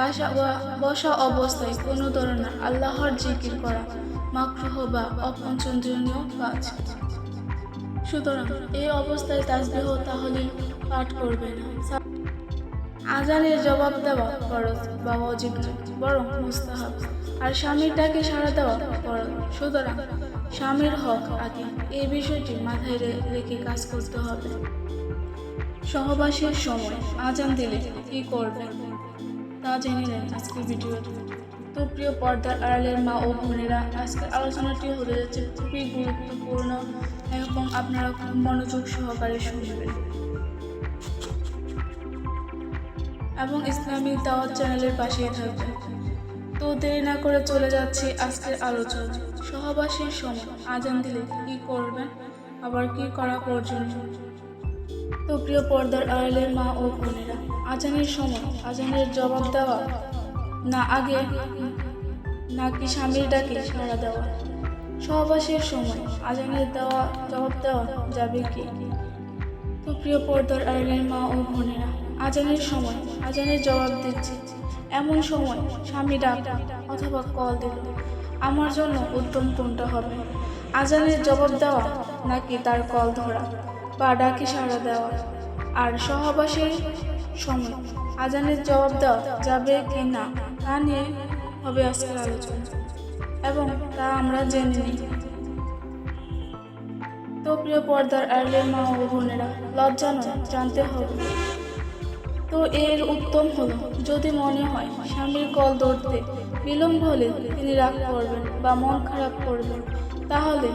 বাসা বসা অবস্থায় কোনো ধরনের আল্লাহর জিকির করা মাকরুহ বা অপছন্দনীয় কাজ। সুতরাং এই অবস্থায় তাসবিহ তাহলিল পাঠ করবে না। আজানের জবাব দেওয়া ফরজ বা অজিব বরং মুস্তাহাব। আর স্বামীর ডাকে সাড়া দেওয়া ফরজ। সুতরাং স্বামীর হক আগে। এই বিষয়টি মাথায় রেখে কাজ করতে হবে। সহবাসের সময় আজান দিলে কি করবেন? তা জেনে নেন আজকের ভিডিওতে তো প্রিয় পর্দার আড়ালের মা ও বোনেরা, আজকের আলোচনাটি হতে যাচ্ছে খুবই গুরুত্বপূর্ণ এবং আপনারা খুব মনোযোগ সহকারে শুনবেন। এবং ইসলামিক দাওয়াত চ্যানেলের পাশেই থাকবেন। তো দেরি না করে চলে যাচ্ছি আজকের আলোচনা। সহবাসের সময়। আজান দিলে কি করবেন? আবার কি করা প্রয়োজনীয় তো প্রিয় পর্দার আড়ালের মা ও বোনেরা, আজানের সময় আজানের জবাব দেওয়া, না আগে নাকি স্বামীর ডাকে সাড়া দেওয়া। সহবাসের সময় আজানের দেওয়া, জবাব দেওয়া যাবে কি? তো প্রিয় পর্দার আড়ালের মা ও বোনেরা, আজানের সময় আজানের জবাব দিচ্ছে। এমন সময় স্বামী ডাক অথবা কল দিল, আমার জন্য উত্তম কোনটা হবে? আজানের জবাব দেওয়া, নাকি তার কল ধরা? বা ডাকে সাড়া দেওয়া। আর সহবাসের সময় আজানের জবাব দেওয়া যাবে কি না, তা নিয়ে হবে আজকের আলোচনা। এবং তা আমরা জেনে নিই। তো প্রিয় পর্দার আড়ালের মা ও বোনেরা, লজ্জা নয়, জানতে হবে। তো এর উত্তম হলো, যদি মনে হয় স্বামীর কল ধরতে বিলম্ব হলে তিনি রাগ করবেন বা মন খারাপ করবেন। তাহলে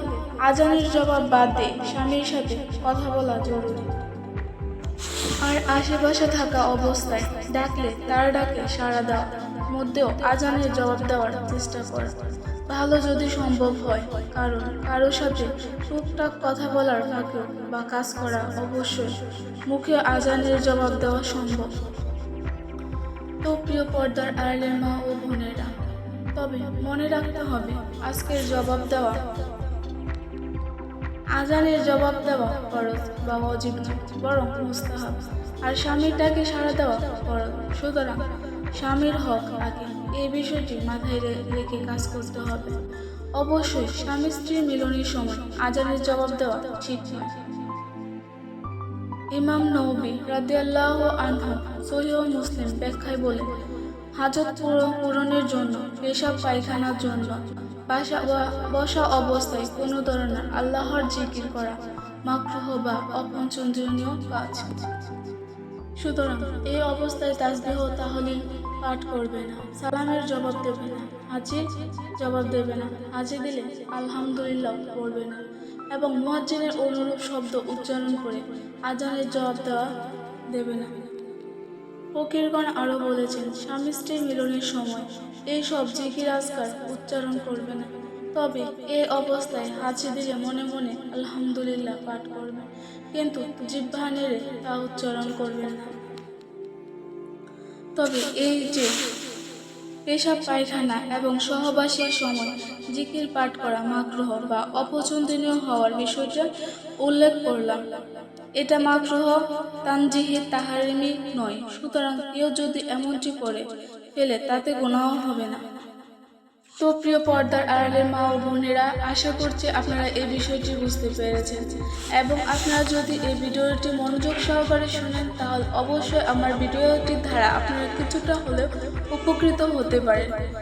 আজানের জবাব বাদ দিয়ে স্বামীর সাথে কথা বলা জরুরি। আর আশেপাশে থাকা অবস্থায় ডাকলে তার ডাকে সাড়া দেওয়া মধ্যেও আজানের জবাব দেওয়ার চেষ্টা করা। ভালো যদি সম্ভব হয়, কারণ কারোর সাথে টুকটাক কথা বলার ফাঁকেও বা কাজ করা অবশ্যই মুখে আজানের জবাব দেওয়া সম্ভব। তো প্রিয় পর্দার আড়ালের মা ও তবে মনে রাখতে হবে, আজকের জবাব দেওয়া। আজানের জবাব দেওয়া ফরজ বা অজিব বরং মুস্তাহাব। আর স্বামীর ডাকে সাড়া দেওয়া ফরজ। সুতরাং স্বামীর হক আগে এই বিষয়টি মাথায় রেখে কাজ করতে হবে। অবশ্যই স্বামী স্ত্রীর মিলনের সময় আজানের জবাব দেওয়া ঠিক নয়। ইমাম নবী রাদিয়াল্লাহু আনহু সহিহ মুসলিম ব্যাখ্যায় বলেন হাজত পূরণ পূরণের জন্য, পেশাব পায়খানার জন্য। বাসা বসা অবস্থায় কোনো ধরনের আল্লাহর জিকির করা মাকরুহ বা অপছন্দনীয় কাজ। সুতরাং এই অবস্থায় তাসবিহ তাহলে পাঠ করবে না। সালামের জবাব দেবে না। হাজি জবাব দেবে না। হাজি দিলে আলহামদুলিল্লাহ পড়বে না। এবং মুয়াজ্জিনের অনুরূপ শব্দ উচ্চারণ করে আজানের জবাব দেওয়া দেবে না। ফকিরগণ আরও বলেছেন, স্বামী স্ত্রী মিলনের সময় এই সব জিকির আজকার উচ্চারণ করবে না। তবে এ অবস্থায় হাঁচি দিলে মনে মনে আলহামদুলিল্লাহ পাঠ করবে। কিন্তু জিহ্বা নেড়ে তা উচ্চারণ করবেন না। তবে এই যে পেশাব পায়খানা এবং সহবাসের সময় জিকির পাঠ করা মাগ্রহ বা অপছন্দনীয় হওয়ার বিষয়টা উল্লেখ করলাম। এটা মাগ্রহ তানজিহি তাহারিমি নয়। সুতরাং কেউ যদি এমনটি করে, ফেলে তাতে গুণাও হবে না। তো প্রিয় পর্দার আড়ালের মা ও বোনেরা, আশা করছি আপনারা এই বিষয়টি বুঝতে পেরেছেন। এবং আপনারা যদি এই ভিডিওটি মনোযোগ সহকারে শুনেন, তাহলে অবশ্যই আমার ভিডিওটির দ্বারা আপনারা কিছুটা হলেও উপকৃত হতে পারেন।